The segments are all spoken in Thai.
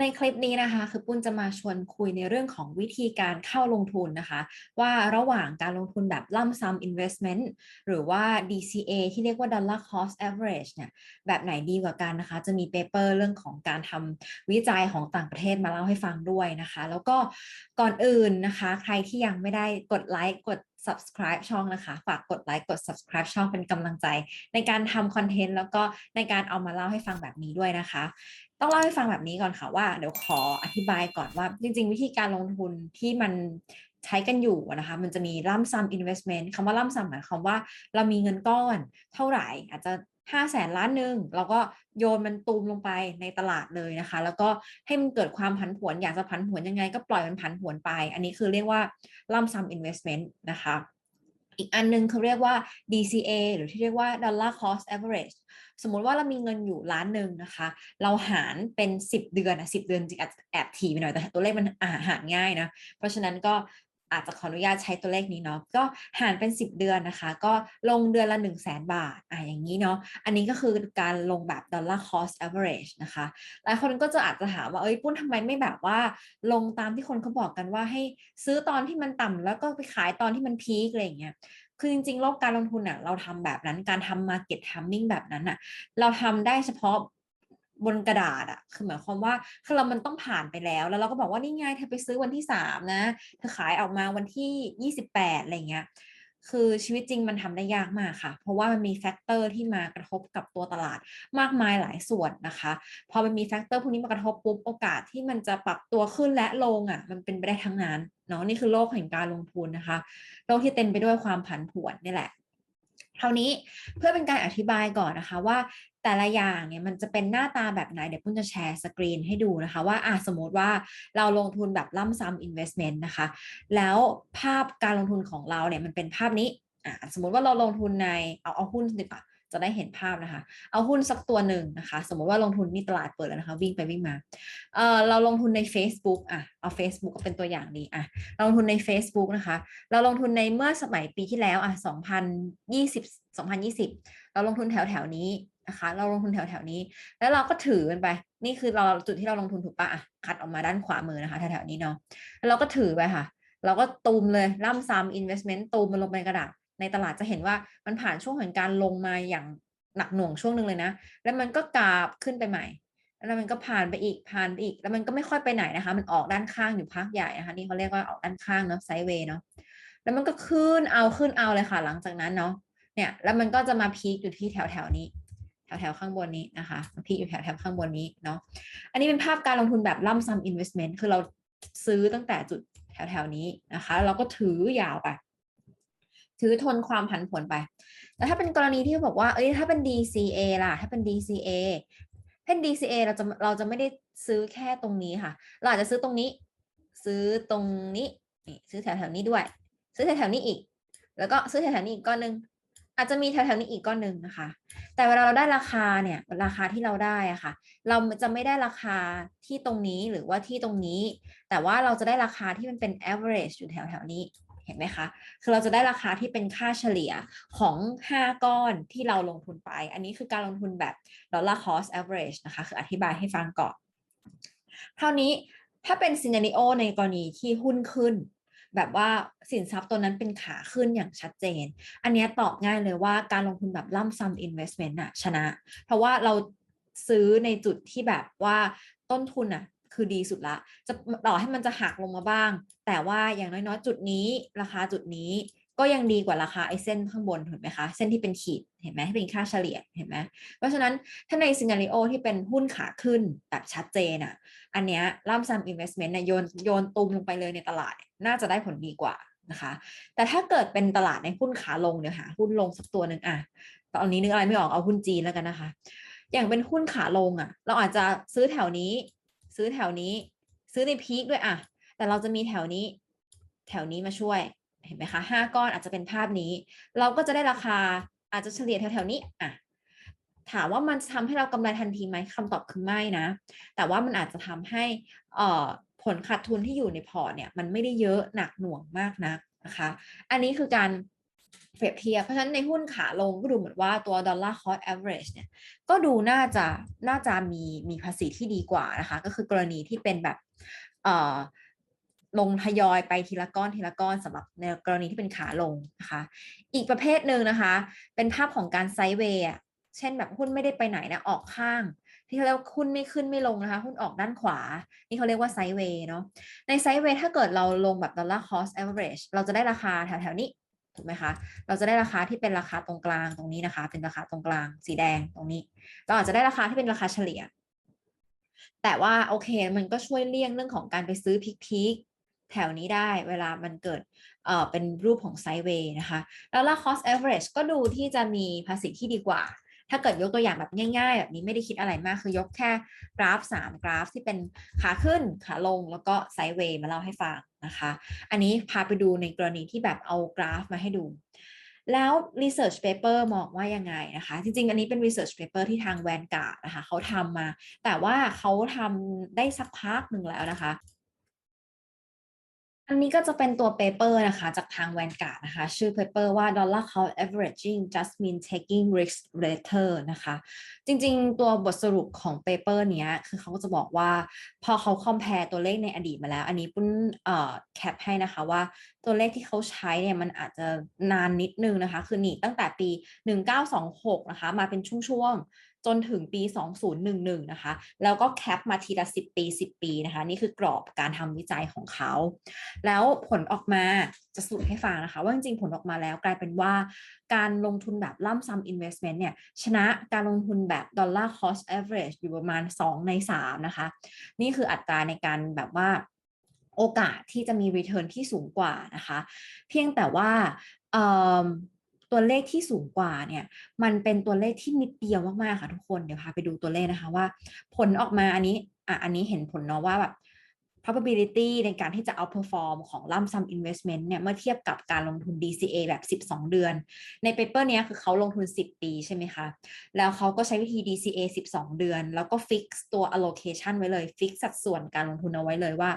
ในคลิปนี้นะคะ คือปุ้นจะมาชวนคุยในเรื่องของวิธีการเข้าลงทุนนะคะ ว่าระหว่างการลงทุนแบบล่ำซ้ำ investment หรือว่า DCA ที่เรียกว่า dollar cost average เนี่ยแบบไหนดีกว่ากันนะคะ จะมีเปเปอร์เรื่องของการทำวิจัยของต่างประเทศมาเล่าให้ฟังด้วยนะคะ แล้วก็ก่อนอื่นนะคะ ใครที่ยังไม่ได้กดไลค์กด subscribe ช่องนะคะ ฝากกดไลค์กด subscribe ช่องเป็นกำลังใจ ในการทำคอนเทนต์แล้วก็ในการเอามาเล่าให้ฟังแบบนี้ด้วยนะคะ ต้องเล่าให้ฟังแบบนี้ก่อนค่ะว่าเดี๋ยวขออธิบายก่อนว่า จริง ๆ วิธีการลงทุนที่มันใช้กันอยู่นะคะ มันจะมีล่ำซ้ำ investment คำว่าล่ำซ้ำหมายความว่าเรามีเงินก้อนเท่าไหร่ อาจจะ ห้าแสนล้านหนึ่งเราก็โยนมันตูมลงไปในตลาดเลยนะคะ แล้วก็ให้มันเกิดความผันผวนอยากจะผันผวนยังไง ก็ปล่อยมันผันผวนไป อันนี้คือเรียกว่าล่ำซ้ำ investment นะคะอีกอันนึงเขาเรียกว่า DCA หรือที่เรียกว่า dollar cost average สมมุติว่าเรามีเงินอยู่ล้านหนึ่งนะคะ เราหารเป็น 10 เดือนอะ10 เดือนจริงอาจจะแอบถีไปหน่อยแต่ตัวเลขมันอาหารง่ายนะ เพราะฉะนั้นก็ อาจจะขออนุญาตใช้ตัวเลขนี้เนาะก็หารเป็น 10 เดือนนะคะ ก็ลงเดือนละ 1 0 0 0 0แบาทอะอย่างนี้เนาะอันนี้ก็คือการลงแบบ dollar cost average นะคะหลายคนก็จะอาจจะถามว่าเอ้ยปุ้นทำไมไม่แบบว่า ลงตามที่คนเขาบอกกันว่าให้ซื้อตอนที่มันต่ำแล้วก็ไปขายตอนที่มันพีคอะไรอย่างเงี้ยคือจริงๆโลกการลงทุนอะเราทำแบบนั้นการทำ market timing แบบนั้นอะเราทำได้เฉพาะ บนกระดาษอะคือหมายความว่าคือเรามันต้องผ่านไปแล้ว แล้วเราก็บอกว่านี่ไงเธอไปซื้อวันที่สามนะเธอขายออกมาวันที่ยี่สิบแปดอะไรเงี้ยคือชีวิตจริงมันทำได้ยากมากค่ะ เพราะว่ามันมีแฟกเตอร์ที่มากระทบกับตัวตลาดมากมายหลายส่วนนะคะ พอมันมีแฟกเตอร์พวกนี้มากระทบปุ๊บโอกาสที่มันจะปรับตัวขึ้นและลงอะ มันเป็นไปได้ทั้งนั้นเนาะนี่คือโลกแห่งการลงทุนนะคะ โลกที่เต็มไปด้วยความผันผวนนี่แหละคราวนี้เพื่อเป็นการอธิบายก่อนนะคะว่า แต่ละอย่างเนี่ยมันจะเป็นหน้าตาแบบไหน เดี๋ยวพุ่นจะแชร์สกรีนให้ดูนะคะ ว่าอะสมมติว่าเราลงทุนแบบล่ำซ้ำ investment นะคะ แล้วภาพการลงทุนของเราเนี่ยมันเป็นภาพนี้อะสมมติว่าเราลงทุนในเอาเอาหุ้นดีกว่าจะได้เห็นภาพนะคะ เอาหุ้นสักตัวหนึ่งนะคะ สมมติว่าลงทุนนี่ตลาดเปิดแล้วนะคะ วิ่งไปวิ่งมาเออเราลงทุนใน Facebook อะ เอา Facebook เป็นตัวอย่างดีอะเราลงทุนใน Facebook นะคะ เราลงทุนในเมื่อสมัยปีที่แล้วอะ2020 2020 เราลงทุนแถวแถวนี้ นะคะ เราลงทุนแถวแถวนี้ แล้วเราก็ถือมันไป นี่คือเราจุดที่เราลงทุนถูกปะอะคัดออกมาด้านขวามือนะคะแถวแถวนี้เนาะแล้วเราก็ถือไปค่ะ เราก็ตูมเลยล่ำซ้ำ investment ตูมมันลงไปในกระดาษ ในตลาดจะเห็นว่ามันผ่านช่วงแห่งการลงมาอย่างหนักหน่วงช่วงหนึ่งเลยนะ แล้วมันก็กราบขึ้นไปใหม่ แล้วมันก็ผ่านไปอีกผ่านไปอีก แล้วมันก็ไม่ค่อยไปไหนนะคะ มันออกด้านข้างอยู่พักใหญ่นะคะนี่เขาเรียกว่าออกด้านข้างเนาะไซด์เวย์เนาะแล้วมันก็ขึ้นเอาขึ้นเอาเลยค่ะ หลังจากนั้นเนาะเนี่ยแล้วมันก็จะมาพีคอยู่ที่แถวแถวนี้ แถวแถวข้างบนนี้นะคะพีคอยู่แถวแถวข้างบนนี้เนาะอันนี้เป็นภาพการลงทุนแบบล่ำซัม investment คือเราซื้อตั้งแต่จุดแถวแถวนี้นะคะ เราก็ถือยาวไป ถือทนความผันผวนไป แต่ถ้าเป็นกรณีที่บอกว่าเอ้ยถ้าเป็น DCA ล่ะ ถ้าเป็น DCA ถ้า DCA เราจะเราจะไม่ได้ซื้อแค่ตรงนี้ค่ะ เราอาจจะซื้อตรงนี้ ซื้อตรงนี้นี่ซื้อแถวแถวนี้ด้วย ซื้อแถวแถวนี้อีก แล้วก็ซื้อแถวแถวนี้อีกก้อนหนึ่ง อาจจะมีแถวแถวนี้อีกก้อนหนึ่งนะคะ แต่เวลาเราได้ราคาเนี่ยราคาที่เราได้อะค่ะ เราจะไม่ได้ราคาที่ตรงนี้หรือว่าที่ตรงนี้ แต่ว่าเราจะได้ราคาที่มันเป็น average อยู่แถวแถวนี้เห็นไหมคะ คือเราจะได้ราคาที่เป็นค่าเฉลี่ยของ 5 ก้อนที่เราลงทุนไป อันนี้คือการลงทุนแบบ dollar cost average นะคะ คืออธิบายให้ฟังก่อนครานี้ถ้าเป็นซีนาริโอในกรณีที่หุ้นขึ้น แบบว่าสินทรัพย์ตัวนั้นเป็นขาขึ้นอย่างชัดเจน อันนี้ตอบง่ายเลยว่าการลงทุนแบบล่ำซัม investment อะชนะ เพราะว่าเราซื้อในจุดที่แบบว่าต้นทุนอะคือดีสุดละ จะต่อให้มันจะหักลงมาบ้าง แต่ว่าอย่างน้อยๆ จุดนี้ราคาจุดนี้ ก็ยังดีกว่าราคาไอ้เส้นข้างบนเห็นไหมคะ เส้นที่เป็นขีดเห็นไหมที่เป็นค่าเฉลี่ยเห็นไหมเพราะฉะนั้นถ้าในซีนารีโอที่เป็นหุ้นขาขึ้นแบบชัดเจนอะ อันเนี้ยล่ำซัมอินเวสเมนต์เนี่ยโยนโยนตุมลงไปเลยในตลาด น่าจะได้ผลดีกว่านะคะ แต่ถ้าเกิดเป็นตลาดในหุ้นขาลงเนี่ยหาหุ้นลงสักตัวหนึ่งอะตอนนี้นึกอะไรไม่ออกเอาหุ้นจีนแล้วกันนะคะ อย่างเป็นหุ้นขาลงอะเราอาจจะซื้อแถวนี้ ซื้อแถวนี้ ซื้อในพีคด้วยอะแต่เราจะมีแถวนี้ แถวนี้มาช่วย เห็นไหมคะห้าก้อนอาจจะเป็นภาพนี้ เราก็จะได้ราคาอาจจะเฉลี่ยแถวๆนี้อะถามว่ามันจะทำให้เรากำไรทันทีไหมคำตอบคือไม่นะ แต่ว่ามันอาจจะทำให้ผลขาดทุนที่อยู่ในพอร์ตเนี่ยมันไม่ได้เยอะหนักหน่วงมากนักนะคะ อันนี้คือการเปรียบเทียบเพราะฉะนั้นในหุ้นขาลงก็ดูเหมือนว่าตัว dollar cost average เนี่ยก็ดูน่าจะน่าจะมีมีภาษีที่ดีกว่านะคะ ก็คือกรณีที่เป็นแบบเอ่อ ลงทยอยไปทีละก้อนทีละก้อนสำหรับในกรณีที่เป็นขาลงนะคะ อีกประเภทหนึ่งนะคะ เป็นภาพของการไซด์เวย์เช่นแบบหุ้นไม่ได้ไปไหนนะออกข้าง ที่เขาเรียกว่าหุ้นไม่ขึ้นไม่ลงนะคะ หุ้นออกด้านขวา นี่เขาเรียกว่าไซด์เวย์เนาะในไซด์เวย์ถ้าเกิดเราลงแบบ dollar cost average เราจะได้ราคาแถวๆนี้ถูกไหมคะ เราจะได้ราคาที่เป็นราคาตรงกลางตรงนี้นะคะ เป็นราคาตรงกลางสีแดงตรงนี้ เราอาจจะได้ราคาที่เป็นราคาเฉลี่ย แต่ว่าโอเคมันก็ช่วยเลี่ยงเรื่องของการไปซื้อพิกๆ แถวนี้ได้เวลามันเกิดเอ่อเป็นรูปของไซด์เวย์นะคะ แล้วละ cost average ก็ดูที่จะมีภาษีที่ดีกว่า ถ้าเกิดยกตัวอย่างแบบง่ายๆ แบบนี้ไม่ได้คิดอะไรมาก คือยกแค่กราฟ 3 กราฟที่เป็นขาขึ้นขาลงแล้วก็ไซด์เวย์มาเล่าให้ฟังนะคะ อันนี้พาไปดูในกรณีที่แบบเอากราฟมาให้ดูแล้ว research paper มองว่ายังไงนะคะ จริง ๆ อันนี้เป็น research paper ที่ทาง Vanguard นะคะเขาทำมา แต่ว่าเขาทำได้สักพักหนึ่งแล้วนะคะ อันนี้ก็จะเป็นตัว paper นะคะ จากทาง Vanguard นะคะ ชื่อ paper ว่า dollar cost averaging just mean taking risk later นะคะ จริงๆ ตัวบทสรุปของ paper เนี้ย คือเขาก็จะบอกว่า พอเขา compare ตัวเลขในอดีตมาแล้ว อันนี้ปุ้นเอ่อแคปให้นะคะว่าตัวเลขที่เขาใช้เนี่ย มันอาจจะนานนิดนึงนะคะ คือหนีตั้งแต่ปี 1926 นะคะ มาเป็นช่วงๆ จนถึงปี 2011 นะคะ แล้วก็แคปมาทีละ 10 ปี 10 ปีนะคะ นี่คือกรอบการทำวิจัยของเขา แล้วผลออกมาจะสรุปให้ฟังนะคะ ว่าจริงๆ ผลออกมาแล้วกลายเป็นว่าการลงทุนแบบล่ำซ้ำ investment เนี่ย ชนะการลงทุนแบบ dollar cost average อยู่ประมาณ 2 ใน 3 นะคะ นี่คืออัตราในการแบบว่าโอกาสที่จะมี return ที่สูงกว่านะคะ เพียงแต่ว่า ตัวเลขที่สูงกว่าเนี่ยมันเป็นตัวเลขที่นิดเดียวมากๆค่ะทุกคนเดี๋ยวพาไปดูตัวเลขนะคะว่า ผลออกมาอันนี้อะอันนี้เห็นผลเนาะว่าแบบ probability ในการที่จะ outperform ของล่ำซ้ำ investment เนี่ยเมื่อเทียบกับการลงทุน DCA แบบ 12 เดือน ใน paper เนี้ยคือเขาลงทุน 10 ปีใช่ไหมคะ แล้วเขาก็ใช้วิธี DCA 12 เดือน แล้วก็ fix ตัว allocation ไว้เลย fix สัดส่วนการลงทุนเอาไว้เลยว่า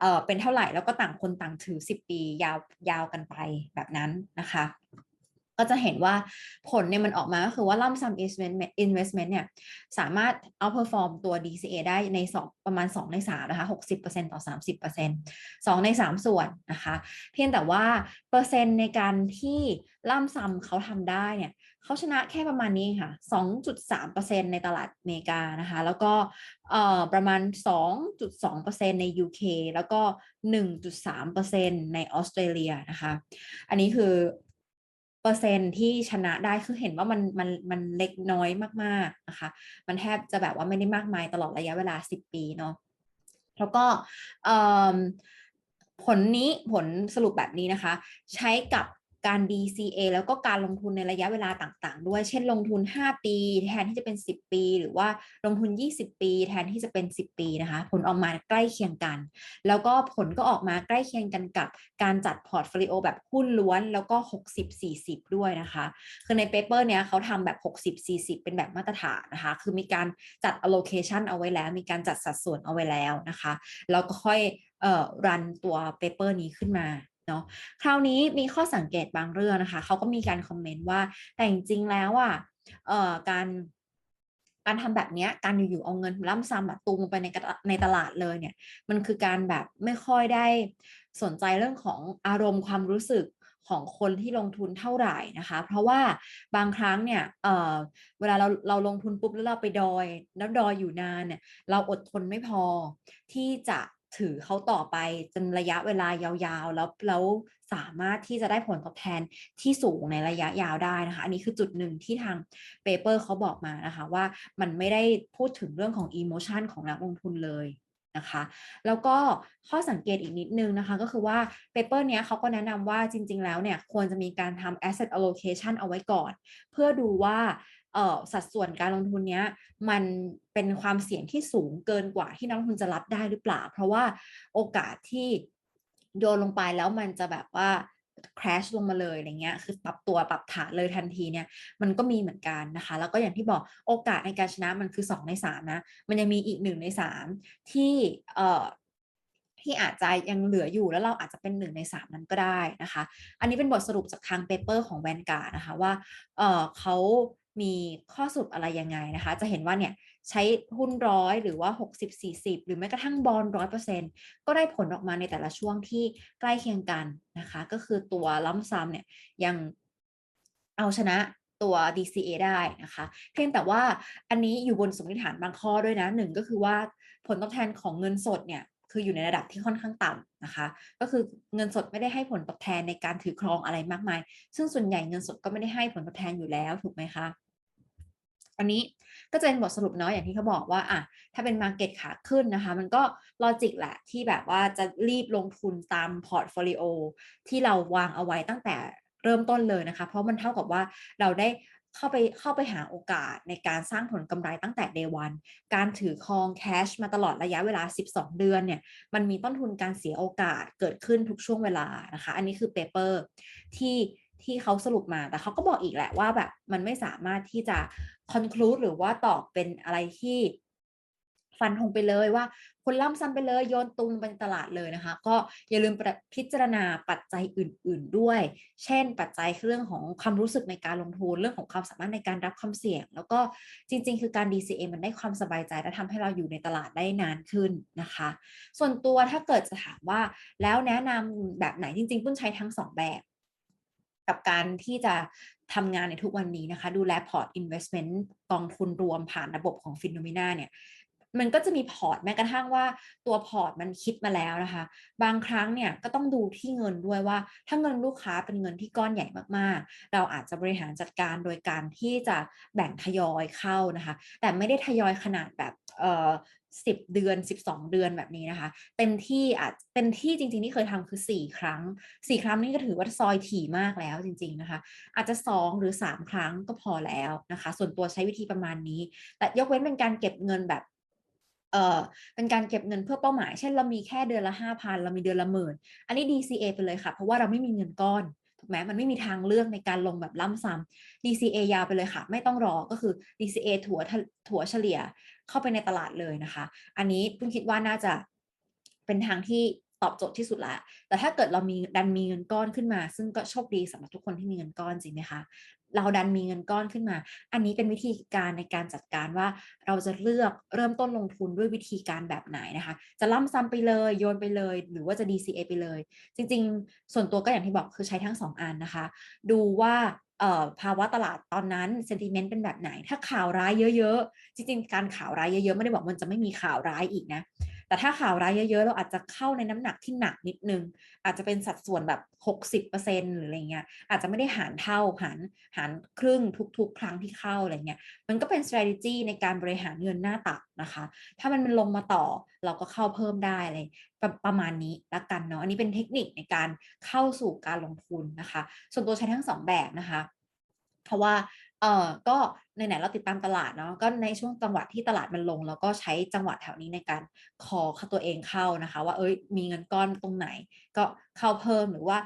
เออเป็นเท่าไหร่แล้วก็ต่างคนต่างถือ 10 ปียาวยาวกันไปแบบนั้นนะคะ ก็จะเห็นว่าผลเนี่ยมันออกมาก็คือว่าล่ำซัม investment เนี่ยสามารถ outperform ตัว DCA ได้ในสองประมาณ 2 ใน3นะคะ60%ต่อ 30% 2 ใน 3 ส่วนนะคะ เพียงแต่ว่าเปอร์เซ็นต์ในการที่ล่ำซัมเขาทำได้เนี่ยเขาชนะแค่ประมาณนี้ค่ะ 2.3%ในตลาดอเมริกานะคะ แล้วก็เอ่อประมาณ 2.2%ใน UK แล้วก็ 1.3%ในออสเตรเลียนะคะ อันนี้คือ อร์เซ็นที่ชนะได้คือเห็นว่ามันมันมันเล็กน้อยมากๆนะคะมันแทบจะแบบว่าไม่ได้มากมายตลอดระยะเวลา 10 ปีเนาะแล้วก็ผลนี้ผลสรุปแบบนี้นะคะ ใช้กับ การ DCA แล้วก็การลงทุนในระยะเวลาต่างๆ ด้วย เช่นลงทุน 5 ปี แทนที่จะเป็น 10 ปี หรือว่าลงทุน 20 ปี แทนที่จะเป็น 10 ปีนะคะ ผลออกมาใกล้เคียงกัน แล้วก็ผลก็ออกมาใกล้เคียงกันกับการจัดพอร์ตโฟลิโอแบบหุ้นล้วนแล้วก็ 60-40 ด้วยนะคะ คือในเปเปอร์เนี้ยเขาทำแบบ 60-40 เป็นแบบมาตรฐานนะคะ คือมีการจัด allocation เอาไว้แล้ว มีการจัดสัดส่วนเอาไว้แล้วนะคะ แล้วก็ค่อยเอ่อรันตัวเปเปอร์นี้ขึ้นมา เนาะคราวนี้มีข้อสังเกตบางเรื่องนะคะเขาก็มีการคอมเมนต์ว่าแต่จริงๆแล้วอะเอ่อการการทำแบบเนี้ยการอยู่ๆเอาเงินล่ำซ้ำอะตูมลงไปในในตลาดเลยเนี่ย มันคือการแบบไม่ค่อยได้สนใจเรื่องของอารมณ์ความรู้สึกของคนที่ลงทุนเท่าไหร่นะคะ เพราะว่าบางครั้งเนี่ยเเวลาเราเราลงทุนปุ๊บแล้วเราไปดอย แล้วดอยอยู่นานเนี่ยเราอดทนไม่พอที่จะ ถือเขาต่อไปจนระยะเวลายาวๆ แล้วแล้วสามารถที่จะได้ผลตอบแทนที่สูงในระยะยาวได้นะคะ อันนี้คือจุดหนึ่งที่ทางเปเปอร์เขาบอกมานะคะ ว่ามันไม่ได้พูดถึงเรื่องของอิโมชันของนักลงทุนเลยนะคะแล้วก็ข้อสังเกตอีกนิดนึงนะคะ ก็คือว่าเปเปอร์เนี้ยเขาก็แนะนำว่าจริง ๆ แล้วเนี่ยควรจะมีการทำ asset allocation เอาไว้ก่อน เพื่อดูว่า สัดส่วนการลงทุนเนี้ยมันเป็นความเสี่ยงที่สูงเกินกว่าที่นักลงทุนจะรับได้หรือเปล่า เพราะว่าโอกาสที่โยนลงไปแล้วมันจะแบบว่า crash ลงมาเลยอะไรเงี้ย คือปรับตัวปรับฐานเลยทันทีเนี่ย มันก็มีเหมือนกันนะคะ แล้วก็อย่างที่บอกโอกาสในการชนะมันคือ 2 ใน 3 นะ มันยังมีอีก 1 ใน 3 ที่เอ่อที่ที่อาจจะยังเหลืออยู่แล้วเราอาจจะเป็นหนึ่งในสามนั้นก็ได้นะคะ อันนี้เป็นบทสรุปจากทางเปเปอร์ของแวนการ์นะคะว่าเออเขา มีข้อสรุปอะไรยังไงนะคะ จะเห็นว่าเนี่ยใช้หุ้นร้อยหรือว่า 60 40 หรือแม้กระทั่งบอลร้อยเปอร์เซ็นต์ก็ได้ผลออกมาในแต่ละช่วงที่ใกล้เคียงกันนะคะ ก็คือตัวล้ำซ้ำเนี่ยยังเอาชนะตัว DCA ได้นะคะ เพียงแต่ว่าอันนี้อยู่บนสมมติฐานบางข้อด้วยนะหนึ่งก็คือว่าผลตอบแทนของเงินสดเนี่ยคืออยู่ในระดับที่ค่อนข้างต่ำนะคะ ก็คือเงินสดไม่ได้ให้ผลตอบแทนในการถือครองอะไรมากมาย ซึ่งส่วนใหญ่เงินสดก็ไม่ได้ให้ผลตอบแทนอยู่แล้วถูกไหมคะ อันนี้ก็จะเป็นบทสรุปเนาะอย่างที่เขาบอกว่าอะถ้าเป็นมาเก็ตขาขึ้นนะคะ มันก็ลอจิกแหละที่แบบว่าจะรีบลงทุนตามพอร์ตโฟลิโอที่เราวางเอาไว้ตั้งแต่เริ่มต้นเลยนะคะ เพราะมันเท่ากับว่าเราได้เข้าไปเข้าไปหาโอกาสในการสร้างผลกำไรตั้งแต่ day one การถือครองแคชมาตลอดระยะเวลา 12 เดือนเนี่ย มันมีต้นทุนการเสียโอกาสเกิดขึ้นทุกช่วงเวลานะคะ อันนี้คือเปเปอร์ที่ ที่เขาสรุปมาแต่เขาก็บอกอีกแหละว่าแบบมันไม่สามารถที่จะ conclude หรือว่าตอบเป็นอะไรที่ฟันธงไปเลยว่าคนล่ำซ้ำไปเลยโยนตุงไปตลาดเลยนะคะ ก็อย่าลืมพิจารณาปัจจัยอื่น ๆด้วย เช่น ปัจจัยเรื่องของความรู้สึกในการลงทุนเรื่องของความสามารถในการรับความเสี่ยง แล้วก็จริง ๆ คือการ DCA มันได้ความสบายใจและทำให้เราอยู่ในตลาดได้นานขึ้นนะคะ ส่วนตัวถ้าเกิดจะถามว่าแล้วแนะนำแบบไหนจริงๆปุ้นใช้ทั้งสองแบบ กับการที่จะทำงานในทุกวันนี้นะคะ ดูแลพอร์ต investment กองทุนรวมผ่านระบบของฟินโนมิน่าเนี่ยมันก็จะมีพอร์ตแม้กระทั่งว่าตัวพอร์ตมันคิดมาแล้วนะคะ บางครั้งเนี่ยก็ต้องดูที่เงินด้วยว่า ถ้าเงินลูกค้าเป็นเงินที่ก้อนใหญ่มากๆ เราอาจจะบริหารจัดการโดยการที่จะแบ่งทยอยเข้านะคะ แต่ไม่ได้ทยอยขนาดแบบเอ่อ สิบเดือน12เดือนแบบนี้นะคะ เต็มที่อาจเต็มที่จริง ๆ ที่เคยทำคือ4ครั้ง4ครั้งนี่ก็ถือว่าซอยถี่มากแล้วจริง ๆนะคะ อาจจะ2หรือ3ครั้งก็พอแล้วนะคะ ส่วนตัวใช้วิธีประมาณนี้ แต่ยกเว้นเป็นการเก็บเงินแบบเออเป็นการเก็บเงินเพื่อเป้าหมาย เช่นเรามีแค่เดือนละห้าพันเรามีเดือนละหมื่นอันนี้ DCA ไปเลยค่ะ เพราะว่าเราไม่มีเงินก้อน ถูกไหมมันไม่มีทางเลือกในการลงแบบล่ำซ้ำ DCA ยาวไปเลยค่ะ ไม่ต้องรอก็คือ DCA ถัวถัวเฉลี่ยเข้าไปในตลาดเลยนะคะ อันนี้เพิ่งคิดว่าน่าจะเป็นทางที่ ตอบโจทย์ที่สุดละ แต่ถ้าเกิดเรามีดันมีเงินก้อนขึ้นมา ซึ่งก็โชคดีสำหรับทุกคนที่มีเงินก้อนจริงไหมคะ เราดันมีเงินก้อนขึ้นมา อันนี้เป็นวิธีการในการจัดการว่าเราจะเลือกเริ่มต้นลงทุนด้วยวิธีการแบบไหนนะคะ จะล่ำซ้ำไปเลยโยนไปเลย หรือว่าจะ DCA ไปเลย จริง ๆ ส่วนตัวก็อย่างที่บอกคือใช้ทั้ง 2 อันนะคะ ดูว่าภาวะตลาดตอนนั้นเซนติเมนต์เป็นแบบไหน ถ้าข่าวร้ายเยอะ ๆ จริง ๆ การข่าวร้ายเยอะ ๆ ไม่ได้บอกมันจะไม่มีข่าวร้ายอีกนะ แต่ถ้าข่าวร้ายเยอะๆ เราอาจจะเข้าในน้ำหนักที่หนักนิดนึง อาจจะเป็นสัดส่วนแบบ 60%หรืออะไรเงี้ยอาจจะไม่ได้หารเท่าหารหารครึ่งทุก ๆ ครั้งที่เข้าอะไรเงี้ยมันก็เป็น strategy ในการบริหารเงินหน้าตักนะคะ ถ้ามันมันลงมาต่อเราก็เข้าเพิ่มได้เลยปรประมาณนี้ละกันเนาะอันนี้เป็นเทคนิคในการเข้าสู่การลงทุนนะคะ ส่วนตัวใช้ทั้งสองแบบนะคะ เพราะว่า เออก็ในไหนเราติดตามตลาดเนาะก็ในช่วงจังหวะที่ตลาดมันลง แล้วก็ใช้จังหวะแถวนี้ในการคอตัวเองเข้านะคะ ว่าเอ้ยมีเงินก้อนตรงไหน ก็เข้าเพิ่มหรือว่า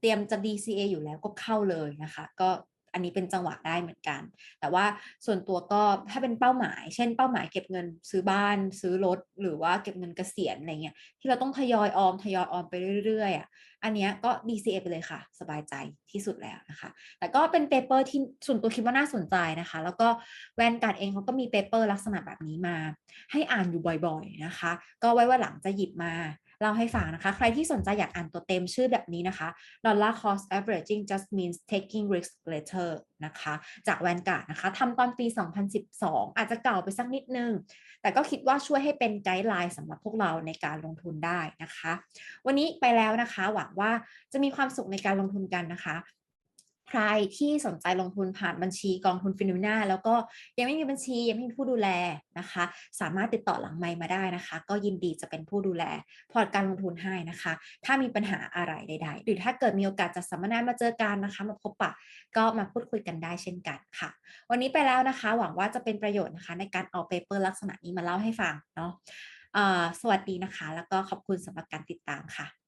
เตรียมจะ DCA อยู่แล้วก็เข้าเลยนะคะ ก็ อันนี้เป็นจังหวะได้เหมือนกัน แต่ว่าส่วนตัวก็ถ้าเป็นเป้าหมาย เช่นเป้าหมายเก็บเงินซื้อบ้าน ซื้อรถ หรือว่าเก็บเงินเกษียณอะไรเงี้ยที่เราต้องทยอยออมทยอยออมไปเรื่อยๆอะอันนี้ก็ DCA ไปเลยค่ะ สบายใจที่สุดแล้วนะคะ แต่ก็เป็นเปเปอร์ที่ส่วนตัวคิดว่าน่าสนใจนะคะ แล้วก็แวนการ์ดเองเขาก็มีเปเปอร์ลักษณะแบบนี้มา ให้อ่านอยู่บ่อยๆนะคะ ก็ไว้ว่าหลังจะหยิบมา เล่าให้ฟังนะคะ ใครที่สนใจอยากอ่านตัวเต็มชื่อแบบนี้นะคะ Dollar Cost Averaging just means taking risk later นะคะ จากแวนการ์ดนะคะทำตอนปี 2012 อาจจะเก่าไปสักนิดนึง แต่ก็คิดว่าช่วยให้เป็นไกด์ไลน์สำหรับพวกเราในการลงทุนได้นะคะ วันนี้ไปแล้วนะคะ หวังว่าจะมีความสุขในการลงทุนกันนะคะ ใครที่สนใจลงทุนผ่านบัญชีกองทุนฟิโนเมนาแล้วก็ยังไม่มีบัญชียังไม่มีผู้ดูแลนะคะ สามารถติดต่อหลังไมมาได้นะคะ ก็ยินดีจะเป็นผู้ดูแลพอร์ตการลงทุนให้นะคะ ถ้ามีปัญหาอะไรใด ๆ หรือถ้าเกิดมีโอกาสจะสัมมนามาเจอกันนะคะ มาพบปะก็มาพูดคุยกันได้เช่นกันค่ะ วันนี้ไปแล้วนะคะ หวังว่าจะเป็นประโยชน์นะคะ ในการเอาเปเปอร์ลักษณะนี้มาเล่าให้ฟังเนาะสวัสดีนะคะ แล้วก็ขอบคุณสำหรับการติดตามค่ะ